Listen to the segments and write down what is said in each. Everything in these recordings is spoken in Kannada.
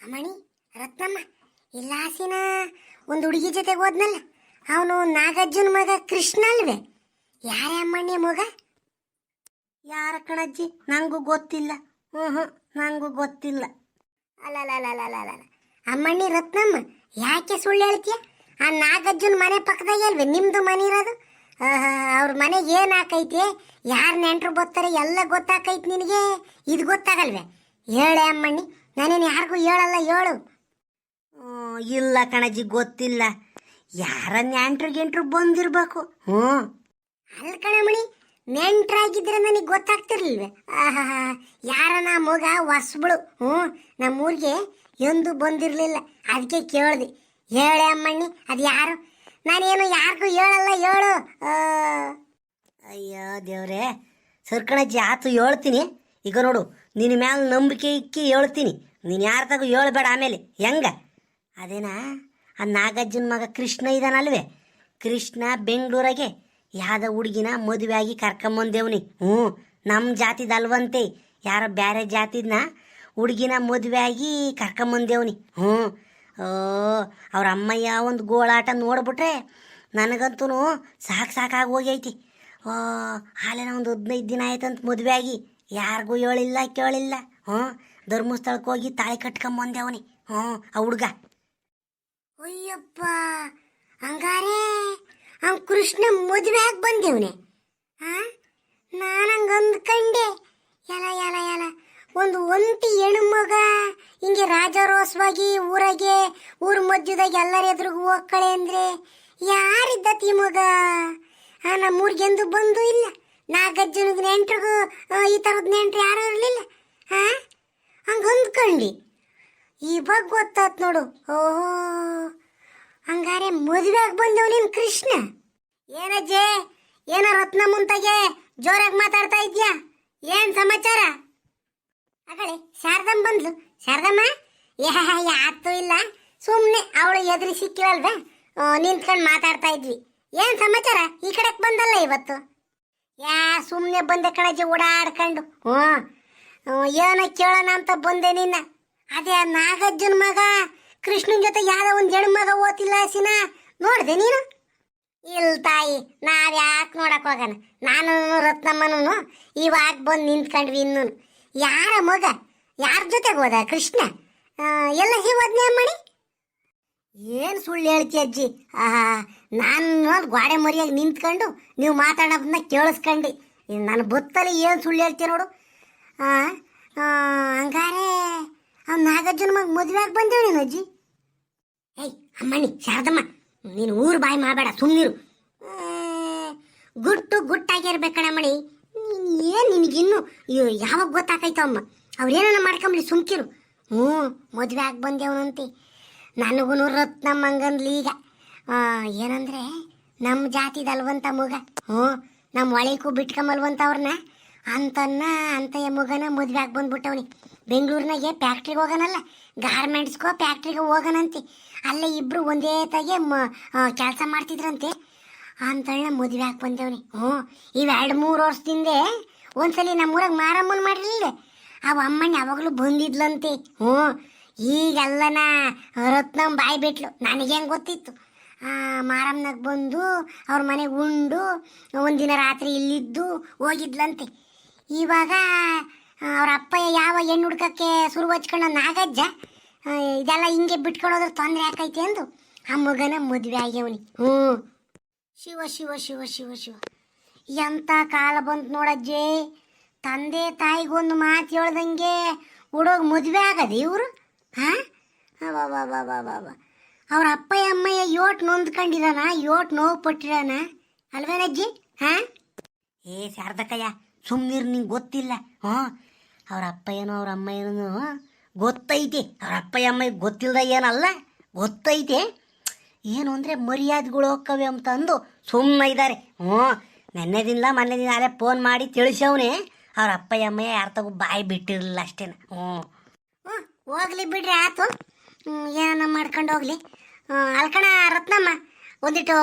ಅಮ್ಮಣಿ, ರತ್ನಮ್ಮ, ಇಲ್ಲಾಸಿನ ಒಂದು ಹುಡುಗಿ ಜೊತೆಗೆ ಹೋದ್ನಲ್ಲ, ಅವನು ನಾಗಜ್ಜನ ಮಗ ಕೃಷ್ಣ ಅಲ್ವೇ? ಯಾರೇ ಅಮ್ಮಣ್ಣಿ ಮಗ? ಯಾರ ಕಣಜ್ಜಿ? ನಂಗೂ ಗೊತ್ತಿಲ್ಲ. ಹ್ಞೂ ಹ್ಞೂ ನಂಗೂ ಗೊತ್ತಿಲ್ಲ. ಅಲ್ಲ ಅಮ್ಮಣ್ಣಿ, ರತ್ನಮ್ಮ, ಯಾಕೆ ಸುಳ್ಳು ಹೇಳ್ತೀಯ? ಆ ನಾಗಜ್ಜನ ಮನೆ ಪಕ್ಕದಾಗೆ ಅಲ್ವೇ? ನಿಮ್ದು ಮನೆ ಇರೋದು? ಅವ್ರ ಮನೆಗೆ ಏನು ಹಾಕೈತಿ? ಯಾರು ನೆಂಟರು ಬರ್ತಾರೆ? ಎಲ್ಲ ಗೊತ್ತಾಕೈತಿ ನಿನಗೆ? ಇದು ಗೊತ್ತಾಗಲ್ವೇ? ಹೇಳೆ ಅಮ್ಮಣ್ಣಿ. ನಾನೇನು ಯಾರಿಗೂ ಹೇಳಲ್ಲ ಹೇಳು. ಇಲ್ಲ ಕಣಜಿ ಗೊತ್ತಿಲ್ಲ. ಯಾರ ನೆಂಟ್ರು ಗೆಂಟ್ರು ಬಂದಿರ್ಬೇಕು? ಹ್ಞೂ ಅಲ್ಲ ಕಣಮಣಿ ನೆಂಟ್ರಾಗಿದ್ರೆ ನನಗೆ ಗೊತ್ತಾಗ್ತಿರ್ಲಿಲ್ವೇ? ಆಹಾ ನಾ ಮಗ ಹೊಸ್ಬಳು? ಹ್ಞೂ ನಮ್ಮೂರಿಗೆ ಎಂದು ಬಂದಿರಲಿಲ್ಲ. ಅದಕ್ಕೆ ಕೇಳ್ದೆ. ಹೇಳೆ ಅಮ್ಮಣ್ಣಿ ಅದು ಯಾರು? ನಾನೇನು ಯಾರಿಗೂ ಹೇಳಲ್ಲ ಹೇಳು. ಅಯ್ಯೋ ದೇವ್ರೆ ಸರ್ಕಣಜ್ಜಿ ಆತು ಹೇಳ್ತೀನಿ. ಈಗ ನೋಡು ನಿನ್ನ ಮ್ಯಾಲ ನಂಬಿಕೆ ಇಕ್ಕಿ ಹೇಳ್ತೀನಿ. ನೀನು ಯಾರ ಹೇಳ್ಬೇಡ ಆಮೇಲೆ. ಹೆಂಗ? ಅದೇನಾ? ಆ ನಾಗಜ್ಜನ ಮಗ ಕೃಷ್ಣ ಇದ್ದಾನಲ್ವೇ ಕೃಷ್ಣ ಬೆಂಗಳೂರಾಗೆ ಯಾವ್ದ ಹುಡುಗಿನ ಮದುವೆ ಆಗಿ ಕರ್ಕೊಂಬಂದೇವ್ನಿ. ಹ್ಞೂ ನಮ್ಮ ಜಾತಿದಲ್ವಂತೆ. ಯಾರೋ ಬೇರೆ ಜಾತಿದ್ನ ಹುಡುಗಿನ ಮದುವೆ ಆಗಿ ಕರ್ಕೊಂಬಂದೇವ್ನಿ. ಹ್ಞೂ, ಓ, ಅವ್ರ ಅಮ್ಮಯ್ಯ ಒಂದು ಗೋಳಾಟ ನೋಡ್ಬಿಟ್ರೆ ನನಗಂತೂ ಸಾಕು ಸಾಕಾಗಿ ಹೋಗೈತಿ. ಓ ಹಾಲೇನ ಒಂದು ಹದಿನೈದು ದಿನ ಆಯ್ತಂತ ಮದುವೆ ಆಗಿ ಯಾರಿಗೂ ಹೇಳಿಲ್ಲ, ಕೇಳಿಲ್ಲ. ಹ್ಞೂ ಧರ್ಮಸ್ಥಳಕ್ಕೆ ಹೋಗಿ ತಾಳಿ ಕಟ್ಕೊಂಬಂದೇವನಿ ಹ್ಞೂ, ಆ ಹುಡುಗ. ಅಯ್ಯಪ್ಪ, ಹಂಗಾರೆ ಅವ್ನು ಕೃಷ್ಣ ಮದುವೆ ಆಗಿ ಬಂದೇವನೆ ನಾನು ನಾನಂಗ ಕಂಡೆ. ಎಲ ಎಲ ಎಲ ಒಂದು ಒಂಟಿ ಹೆಣ್ಮಗ ಹಿಂಗೆ ರಾಜಾರೋಸವಾಗಿ ಊರಾಗೆ, ಊರ ಮಧ್ಯದಾಗ ಎಲ್ಲರ ಎದುರುಗೂ ಹೋಗ್ಕಳೆ ಅಂದ್ರೆ ಯಾರಿದ್ದತಿ ಮಗ? ಆ ನಮ್ಮೂರಿಗೆಂದು ಬಂದು ಇಲ್ಲ. ನಾಗಜ್ಜನಿಗೆ ನೆಂಟ್ರಿಗೂ ಈ ಥರದ ನೆಂಟ್ರು ಯಾರು ಇರಲಿಲ್ಲ. ಹಾ ಹಂಗೆ ಅಂದ್ಕಂಡು ಇವಾಗ ಗೊತ್ತಾತ್ ನೋಡು. ಓಹೋ. ಹಂಗಾರೆ ಮದುವೆ ಆಗಿ ಬಂದವ್ ನೀನ್ ಕೃಷ್ಣ. ಏನಜ್ಜೆ ಏನ ರತ್ನ ಮುಂತಾಗೆ ಜೋರಾಗಿ ಮಾತಾಡ್ತಾ ಇದ್ಯಾ? ಏನ್ ಸಮಾಚಾರ? ಅಗಳೆ, ಶಾರದಮ್ಮ ಬಂದ್ಲು. ಶಾರದಮ್ಮ? ಯಾತು ಇಲ್ಲ. ಸುಮ್ಮನೆ ಅವಳು ಎದುರು ಸಿಕ್ಕಿವಲ್ವೇ? ನಿಂತ್ಕೊಂಡು ಮಾತಾಡ್ತಾ ಇದ್ವಿ. ಏನ್ ಸಮಾಚಾರ? ಈ ಕಡೆಗೆ ಬಂದಲ್ಲ ಇವತ್ತು? ಯಾ ಸುಮ್ಮನೆ ಬಂದೆ ಕಣಜ್ಜಿ ಓಡಾಡ್ಕೊಂಡು. ಹ್ಞೂ ಏನೋ ಕೇಳೋಣ ಅಂತ ಬಂದೆ ನಿನ್ನ. ಅದೇ ನಾಗಜ್ಜನ ಮಗ, ಕೃಷ್ಣನ್ ಜೊತೆ ಯಾರೋ ಒಂದು ಹೆಣ್ಣು ಮಗ ಓದಿಲ್ಲ ಸಿನ. ನೋಡ್ದೆ ನೀನು? ಇಲ್ ತಾಯಿ, ನಾವ್ ಯಾಕೆ ನೋಡಕ್ ಹೋಗನ ನಾನು ರತ್ನಮ್ಮನೂ ಇವಾಗ ಬಂದು ನಿಂತ್ಕೊಂಡ್ವಿ ಇನ್ನು ಯಾರ ಮಗ? ಯಾರ ಜೊತೆಗೆ ಹೋದ ಕೃಷ್ಣ? ಎಲ್ಲ ಹೋದ್ನೆ ಮಣಿ ಏನು ಸುಳ್ಳು ಹೇಳ್ತಿ ಅಜ್ಜಿ? ಆಹಾ ನಾನು ನೋಡಿ ಗ್ವಾಡೆ ಮರಿಯಾಗಿ ನಿಂತ್ಕೊಂಡು ನೀವು ಮಾತಾಡೋದನ್ನ ಕೇಳಿಸ್ಕೊಂಡು. ನನ್ನ ಬುತ್ತಲ್ಲಿ ಏನು ಸುಳ್ಳು ಹೇಳ್ತೀಯ ನೋಡು. ಆ, ಆ, ಹಂಗಾರೆ ಅವ್ನು ನಾಗಾರ್ಜುನ ಮಗ ಮದುವೆ ಆಗಿ ಬಂದೇವ್ ನೀನು ಅಜ್ಜಿ? ಏಯ್ ಅಮ್ಮಣ್ಣಿ ಶಾರದಮ್ಮ ನೀನು ಊರು ಬಾಯಿ ಮಾಡಬೇಡ ಸುಮ್ಮನಿರು ಗುಟ್ಟು ಗುಟ್ಟಾಗಿರ್ಬೇಕಣಮ್ಮಣಿ ನೀನು ಏನು ನಿನಗಿನ್ನು? ಯಾವಾಗ ಗೊತ್ತಾಕೈತ ಅಮ್ಮ. ಅವ್ರೇನ ಮಾಡ್ಕೊಂಬ್ಲಿ ಸುಮ್ಕಿರು. ಹ್ಞೂ ಮದುವೆ ಆಗಿ ಬಂದೇವನಂತೆ ನನಗೂ ರತ್ನಮ್ಮಂಗನ್ಲಿ ಈಗ. ಆ, ಏನಂದ್ರೆ ನಮ್ಮ ಜಾತಿದಲ್ವಂತ ಮಗ. ಹ್ಞೂ ನಮ್ಮ ಒಳಕ್ಕೂ ಬಿಟ್ಕೊಂಬಲ್ವಂತ ಅವ್ರನ್ನ. ಅಂತನ್ನ ಅಂತಯ ಮಗನ ಮದ್ವೆ ಆಗಿ ಬಂದ್ಬಿಟ್ಟವನಿ. ಬೆಂಗಳೂರಿನಾಗೆ ಫ್ಯಾಕ್ಟ್ರಿಗೆ ಹೋಗೋನಲ್ಲ ಗಾರ್ಮೆಂಟ್ಸ್ಗೋ ಫ್ಯಾಕ್ಟ್ರಿಗೆ ಹೋಗೋಣಂತೆ ಅಲ್ಲೇ ಇಬ್ಬರು ಒಂದೇ ತಾಗೆ ಮ ಕೆಲಸ ಮಾಡ್ತಿದ್ರಂತೆ. ಅಂತಳ ಮದುವೆ ಹಾಕಿ ಬಂದೇವ್ನಿ. ಹ್ಞೂ, ಇವು ಎರಡು ಮೂರು ವರ್ಷದಿಂದೆ ಒಂದ್ಸಲಿ ನಮ್ಮೂರಾಗ ಮಾರಮ್ಮನ ಮಾಡಿರಲಿಲ್ಲ ಅವ ಅಮ್ಮನ ಯಾವಾಗಲೂ ಬಂದಿದ್ಲಂತೆ. ಹ್ಞೂ, ಈಗೆಲ್ಲನ ರತ್ನಂ ಬಾಯಿ ಬಿಟ್ಲು. ನನಗೇನು ಗೊತ್ತಿತ್ತು. ಮಾರಮ್ಮನಾಗ ಬಂದು ಅವ್ರ ಮನೆಗೆ ಉಂಡು, ಒಂದಿನ ರಾತ್ರಿ ಇಲ್ಲಿದ್ದು ಹೋಗಿದ್ಲಂತೆ. ಇವಾಗ ಅವ್ರ ಅಪ್ಪ ಯಾವ ಹೆಣ್ಣು ಹುಡ್ಕಕ್ಕೆ ಸುರು ಹಚ್ಕೊಂಡ ನಾಗಜ್ಜ ಇದೆಲ್ಲ ಹಿಂಗೆ ಬಿಟ್ಕೊಂಡು ಹೋದ್ರೆ ತೊಂದರೆ ಆಕೈತೆ ಅಂದು ಆ ಮಗನ ಮದುವೆ ಆಗ್ಯವನಿ. ಹ್ಞೂ. ಶಿವ ಶಿವ ಶಿವ ಶಿವ ಶಿವ. ಎಂಥ ಕಾಲ ಬಂತು ನೋಡಜ್ಜಿ ತಂದೆ ತಾಯಿಗೊಂದು ಮಾತು ಹೇಳ್ದಂಗೆ ಹುಡುಗ ಮದುವೆ ಆಗದೆ ಇವರು? ಹಾಂ? ಅವ್ರ ಅಪ್ಪ, ಅಮ್ಮಯ್ಯ ಯೋಟ್ ನೊಂದ್ಕೊಂಡಿದಾನ, ಯೋಟ್ ನೋವು ಪಟ್ಟಿದಾನ? ಅಲ್ವೇನಜ್ಜಿ? ಹಾಂ? ಏ, ಶಾರದಕ್ಕಯ್ಯ ಸುಮ್ಮನಿರು ನಿಂಗೆ ಗೊತ್ತಿಲ್ಲ. ಹ್ಞೂ ಅವ್ರ ಅಪ್ಪ ಏನೋ ಅವ್ರ ಅಮ್ಮ ಏನೋ ಗೊತ್ತೈತಿ. ಅವ್ರ ಅಪ್ಪ ಅಮ್ಮಗೆ ಗೊತ್ತಿಲ್ಲದ ಏನಲ್ಲ, ಗೊತ್ತೈತೆ. ಏನು ಅಂದರೆ ಮರ್ಯಾದೆಗಳು ಹೋಗ್ಕವೆ ಅಂತ ಅಂದು ಸುಮ್ಮನೆ ಇದ್ದಾರೆ ಹ್ಞೂ, ನೆನ್ನೆ ದಿನ, ಮೊನ್ನೆ ದಿನ ಅಲ್ಲೇ ಫೋನ್ ಮಾಡಿ ತಿಳಿಸವನೇ. ಅವ್ರ ಅಪ್ಪ ಅಮ್ಮ ಯಾರ ತಗೋ ಬಾಯಿ ಬಿಟ್ಟಿರಲಿಲ್ಲ ಅಷ್ಟೇನ. ಹ್ಞೂ. ಹೋಗ್ಲಿ ಬಿಡ್ರಿ, ಆತು. ಏನನ್ನ ಮಾಡ್ಕೊಂಡು ಹೋಗ್ಲಿ. ಅಲ್ಕಣ ರತ್ನಮ್ಮ, ಒಂದಿಟ್ಟು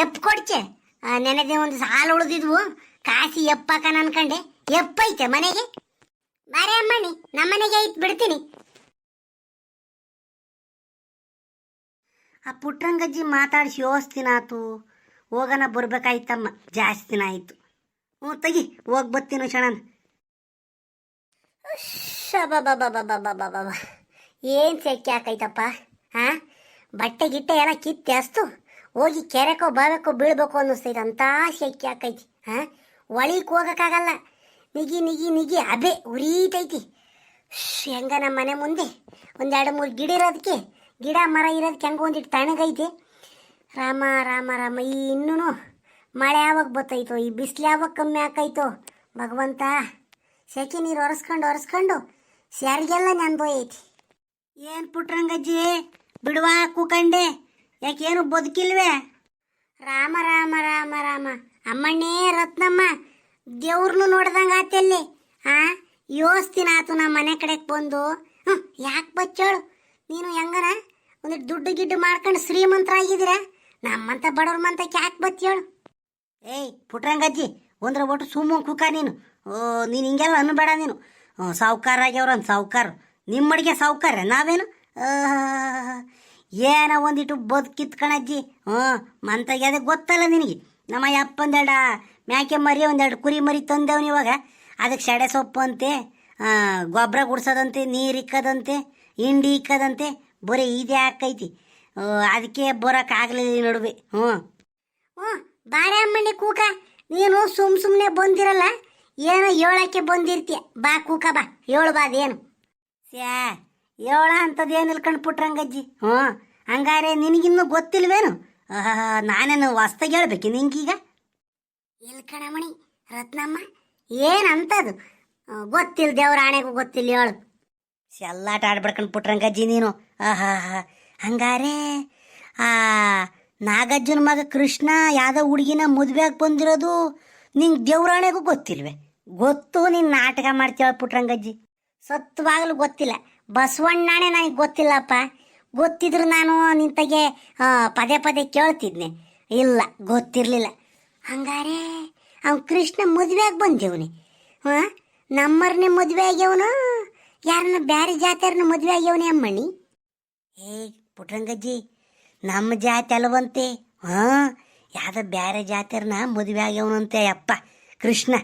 ಎಪ್ಪು ಕೊಡ್ಚೆ. ನೆನೆದೇ ಒಂದು ಸಾಲು ಉಳಿದಿದ್ವು. ಕಾಸಿ ಎಪ್ಪಾಕನ ಅನ್ಕಂಡೆ ಎಪ್ಪೈತೆ ಮನೆಗೆ. ಬಾರೆ ಅಮ್ಮಣ್ಣಿ ನಮ್ಮನೆಗೆ ಐತ್ ಬಿಡ್ತೀನಿ. ಆ ಪುಟ್ರಂಗಜ್ಜಿ ಮಾತಾಡಿಸಿ ಯೋಸ್ತಿನಾತು ಹೋಗೋಣ ಬರ್ಬೇಕಾಯ್ತಮ್ಮ. ಜಾಸ್ತಿ ದಿನ ಆಯಿತು. ಹ್ಞೂ, ತಗಿ, ಹೋಗಿ ಬರ್ತೀನಿ ಶಣನ್ ಶಬಬಬಬಬಬಬಬ ಏನು ಸೆಕೆ ಹಾಕೈತಪ್ಪ ಹಾಂ ಬಟ್ಟೆ ಗಿಟ್ಟೆ ಎಲ್ಲ ಕಿತ್ತೆ ಅಸ್ತು. ಹೋಗಿ ಕೆರೆಕೋ, ಬಾವೆಕೋ ಬೀಳ್ಬೇಕು ಅನ್ನಿಸ್ತೈತೆ. ಅಂತ ಸೆಕೆ ಹಾಕೈತಿ ಹಾಂ ಒಳಿಕ್ ಹೋಗಕ್ಕಾಗಲ್ಲ. ನಿಗಿ ನಿಗಿ ನಿಗಿ ಅಬೆ ಉರಿತೈತಿ. ಹೆಂಗ ನಮ್ಮ ಮನೆ ಮುಂದೆ? ಒಂದೆರಡು ಮೂರು ಗಿಡ ಇರೋದಕ್ಕೆ ಗಿಡ, ಮರ ಇರೋದಕ್ಕೆ ಹೆಂಗ ಒಂದಿಟ್ಟು ತಣಗೈತಿ. ರಾಮ ರಾಮ ರಾಮ ಈ ಇನ್ನೂ ಮಳೆ ಯಾವಾಗ ಬತ್ತೈತೋ, ಈ ಬಿಸಿಲು ಯಾವಾಗ ಕಮ್ಮಿ ಹಾಕೈತೋ ಭಗವಂತ. ಸೆಕೆ ನೀರು ಒರೆಸ್ಕೊಂಡು ಒರೆಸ್ಕೊಂಡು, ಸ್ಯಾರಿಗೆಲ್ಲ ಐತಿ ಏನು ಪುಟ್ರಂಗಜ್ಜಿ? ಬಿಡುವ ಕೂಕಂಡೆ. ಯಾಕೇನು ಬದುಕಿಲ್ವೇ? ರಾಮ ರಾಮ ರಾಮ ರಾಮ. ಅಮ್ಮಣ್ಣೇ ರತ್ನಮ್ಮ ದೇವ್ರನ್ನು ನೋಡ್ದಂಗ ಆತಲ್ಲಿ ಹಾ ಯೋಸ್ತಿನ ಆತು ನಮ್ಮ ಮನೆ ಕಡೆಗೆ ಬಂದು. ಹ್ಞೂ ಯಾಕೆ ಬಚ್ಚೋಳು? ನೀನು ಹೆಂಗನ? ಒಂದು ದುಡ್ಡು ಗಿಡ್ಡು ಮಾಡ್ಕೊಂಡು ಶ್ರೀಮಂತರಾಗಿದ್ದೀರಾ? ನಮ್ಮಂತ ಬಡವ್ರ ಮಂತಕ್ಕೆ ಯಾಕೆ ಬತ್ತೇಳು ಏಯ್, ಪುಟ್ರಂಗಜ್ಜಿ, ಒಂದ್ರ ಒಟ್ಟು ಸುಮ್ಮ ಕುಕ ನೀನು. ಓ, ನೀನು ಹಿಂಗೆಲ್ಲ ಅನ್ಬೇಡ ನೀನು. ಸಾವುಕಾರ ಆಗ್ಯವ್ರಂತ ಸಾವುಕಾರ. ನಿಮ್ಮ ಅಡಿಗೆ ಸಾವುಕಾರ, ನಾವೇನು? ಏನೋ ಒಂದಿಟ್ಟು ಬದುಕಿತ್ಕಣಜ್ಜಿ ಹ್ಞೂ ಮಂತಾಗಿ ಅದೇ ಗೊತ್ತಲ್ಲ ನಿನಗೆ. ನಮ್ಮ ಅಪ್ಪ ಒಂದೆರಡು ಮ್ಯಾಕೆ ಮರಿ ಒಂದೆರಡು ಕುರಿ ಮರಿ ತಂದೇವನು ಇವಾಗ. ಅದಕ್ಕೆ ಸೆಡೆ ಸೊಪ್ಪು ಅಂತೆ ಗೊಬ್ಬರ ಗುಡ್ಸೋದಂತೆ ನೀರು ಇಕ್ಕದಂತೆ ಹಿಂಡಿ ಇಕ್ಕದಂತೆ ಬರೀ ಇದೇ ಹಾಕೈತಿ ಅದಕ್ಕೆ ಬರೋಕ್ಕಾಗಲಿಲ್ಲ ಈ ನಡುವೆ. ಹ್ಞೂ. ಹ್ಞೂ ಬಾರೆ ಅಮ್ಮಣ್ಣಿ ಕೂಕ ನೀನು ಸುಮ್ ಸುಮ್ಮನೆ ಬಂದಿರಲ್ಲ ಏನೋ ಏಳಕ್ಕೆ ಬಂದಿರ್ತೀಯ. ಬಾ ಕೂಕ ಬಾ. ಏಳು ಬಾ ಅದೇನು. ಸ್ಯಾ ಏಳ ಅಂಥದ್ದು ಏನಿಲ್ಲ ಪುಟ್ರಂಗಜ್ಜಿ ಹ್ಞೂ. ಹಂಗಾರೆ ನಿನಗಿನ್ನೂ ಗೊತ್ತಿಲ್ವೇನು? ನಾನೇನು ಹೊಸ್ದಾಗಿ ಹೇಳ್ಬೇಕು ನಿಂಗೀಗ? ಇಲ್ಲಿ ಕಣಮಣಿ ರತ್ನಮ್ಮ ಏನಂತದು? ಗೊತ್ತಿಲ್ಲ ದೇವ್ರ ಆಣೆಗೂ ಗೊತ್ತಿಲ್ಲ ಹೇಳು. ಎಲ್ಲಾಟ ಆಡ್ಬಿಡ್ಕಂಡು ಪುಟ್ರಂಗಜ್ಜಿ ನೀನು. ಆಹಾ ಹಂಗಾರೆ ಆ ನಾಗಜ್ಜನ ಮಗ ಕೃಷ್ಣ ಯಾವ್ದೋ ಹುಡುಗಿನ ಮದುವೆಯಾಗಿ ಬಂದಿರೋದು ನಿಂಗೆ ದೇವ್ರಾಣೆಗೂ ಗೊತ್ತಿಲ್ವೇ? ಗೊತ್ತು ನೀನು ನಾಟಕ ಮಾಡ್ತೀವ ಪುಟ್ರಂಗಜ್ಜಿ ಸತ್ವಾಗ್ಲೂ ಗೊತ್ತಿಲ್ಲ. ಬಸವಣ್ಣನೇ ನನಗೆ ಗೊತ್ತಿಲ್ಲಪ್ಪ. ಗೊತ್ತಿದ್ರು ನಾನು ನಿಂತಗೆ ಪದೇ ಪದೇ ಕೇಳ್ತಿದ್ನೆ. ಇಲ್ಲ, ಗೊತ್ತಿರಲಿಲ್ಲ. ಹಂಗಾರೆ ಅವ್ನು ಕೃಷ್ಣ ಮದುವೆಯಾಗಿ ಬಂದೇವನಿ. ಹಾಂ? ನಮ್ಮರ್ನೆ ಮದುವೆ ಆಗ್ಯವನು? ಯಾರನ್ನ ಬ್ಯಾರೆ ಜಾತಿಯವ್ರನ್ನ ಮದುವೆ ಆಗ್ಯವನಿ ಅಮ್ಮಣ್ಣಿ? ಏ ಪುಟ್ರಂಗಜ್ಜಿ ನಮ್ಮ ಜಾತಿ ಅಲ್ವಂತೆ. ಹಾಂ? ಯಾವ್ದೋ ಬ್ಯಾರೆ ಜಾತಿಯರ್ನ ಮದುವೆ ಆಗ್ಯವನಂತೆ ಅಪ್ಪ, ಕೃಷ್ಣ.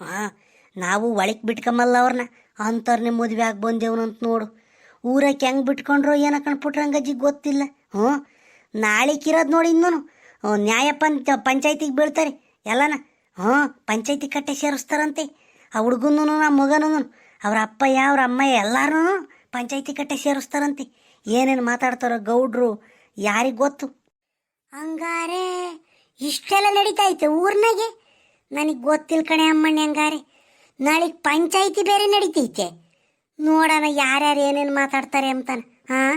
ಹಾಂ? ನಾವು ಒಳಗೆ ಬಿಟ್ಕೊಂಬಲ್ಲ ಅವ್ರನ್ನ. ಅಂಥವ್ರನ್ನೇ ಮದುವೆ ಆಗಿ ಬಂದೇವನಂತ ನೋಡು. ಊರಕ್ಕೆ ಹೆಂಗೆ ಬಿಟ್ಕೊಂಡ್ರೋ ಏನ ಹಂಗಜ್ಜಿ ಗೊತ್ತಿಲ್ಲ. ಹ್ಞೂ? ನಾಳೆಕಿರೋದು ನೋಡಿ ಇನ್ನೂ ನ್ಯಾಯ ಪಂಚ, ಪಂಚಾಯ್ತಿಗೆ ಬೀಳ್ತಾರೆ ಎಲ್ಲನ. ಹ್ಞೂ, ಪಂಚಾಯ್ತಿ ಕಟ್ಟೆ ಸೇರಿಸ್ತಾರಂತೆ. ಆ ಹುಡುಗನೂ ಆ ಮಗನೂ ಅವ್ರ ಅಪ್ಪಯ್ಯ, ಅವ್ರ ಅಮ್ಮಯ್ಯ ಎಲ್ಲರೂ ಪಂಚಾಯ್ತಿ ಕಟ್ಟೆ ಸೇರಿಸ್ತಾರಂತೆ. ಏನೇನು ಮಾತಾಡ್ತಾರೋ ಗೌಡ್ರು, ಯಾರಿಗೆ ಗೊತ್ತು? ಹಂಗಾರೆ ಇಷ್ಟೆಲ್ಲ ನಡೀತಾ ಐತೆ ಊರ್ನಾಗೆ? ನನಗೆ ಗೊತ್ತಿಲ್ಲ ಕಣೆ ಅಮ್ಮಣ್ಣಿ ಹಂಗಾರೆ. ನಾಳೆಗೆ ಪಂಚಾಯಿತಿ ಬೇರೆ ನಡೀತೈತೆ. ನೋಡೋಣ ಯಾರ್ಯಾರು ಏನೇನು ಮಾತಾಡ್ತಾರೆ ಅಂತಾನೆ. ಹಾಂ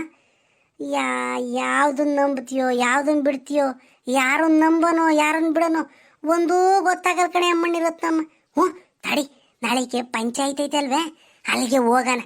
ಯಾ ಯಾವ್ದನ್ನ ನಂಬ್ತೀಯೋ ಯಾವ್ದನ್ನ ಬಿಡ್ತೀಯೋ ಯಾರನ್ನ ನಂಬನೋ ಯಾರನ್ನ ಬಿಡನೋ, ಒಂದೂ ಗೊತ್ತಾಗಲ್ ಕಣೆ ಅಮ್ಮಣ್ಣಿ ರತ್ನಮ್ಮ ಹ್ಞೂ, ತಡಿ ನಾಳೆಗೆ ಪಂಚಾಯತ್ ಐತೆ ಅಲ್ವೇ ಅಲ್ಲಿಗೆ ಹೋಗೋಣ.